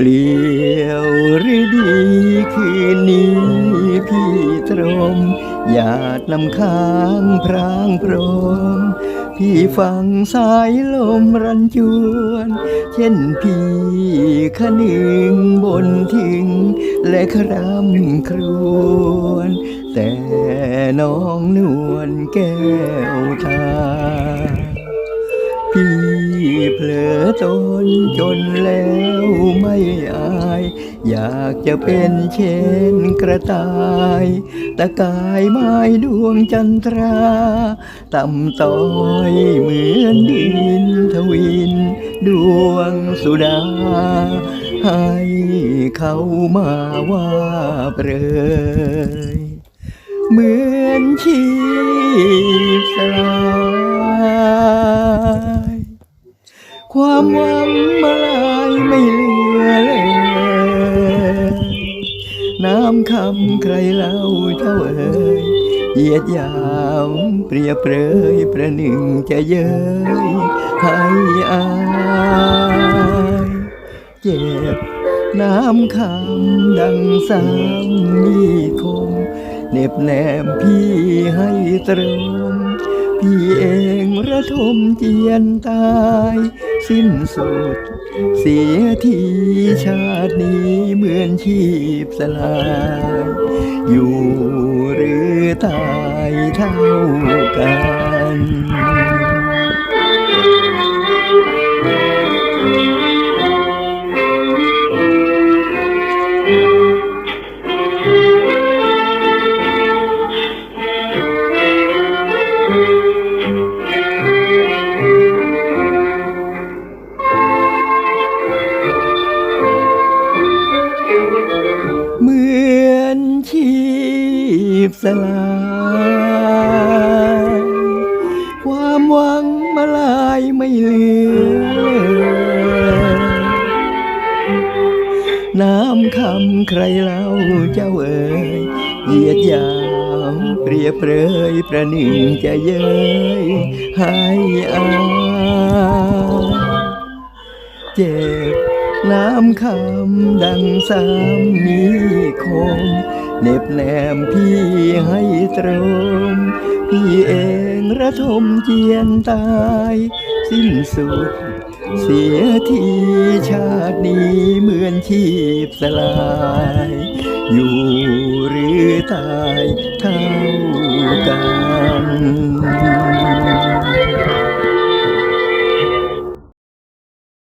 ปลี่ยวหรือดีคืนนี้พี่ตรมหยาดน้ำค้างพรางพรมพี่ฟังสายลมรันจวน เช่นพี่ขนึงบนถึงและครำครวญแต่น้องนวลแก้วตาพี่ เผลอตนจนแล้วไม่อาย อยากจะเป็นเช่นกระต่าย ตะกายไม้ดวงจันทราต่ำต้อยเหมือนดินทวิน ดวงสุดา ให้เขามาว่าเปรยเหมือนชี ความหวังมาลายไม่เหลือเลยน้ำคำใครเล่าเจ้าเอ๋ยเหยียดยาวเปรียบเปรยประหนึ่งจะเย้ยให้อายเจ็บน้ำคำดังสามมีคมเหน็บแนมพี่ให้ตรม พี่เองระทมเจียนตาย สิ้นสุด เสียทีชาตินี้เหมือนชีพสลาย อยู่หรือตายเท่ากัน พสลาย ความหวังมาลายไม่เหลือ น้ำคำใครเล่าเจ้าเอ๋ยเหยียดยามเปรียบเปรยประหนึ่งจะเย้ยให้อายเจ็บน้ำคำดังสามมีคม เหน็บแนมพี่ให้ตรม พี่เองระทมเจียนตาย สิ้นสุด เสียทีชาตินี้เหมือนชีพสลาย อยู่หรือตายเท่ากัน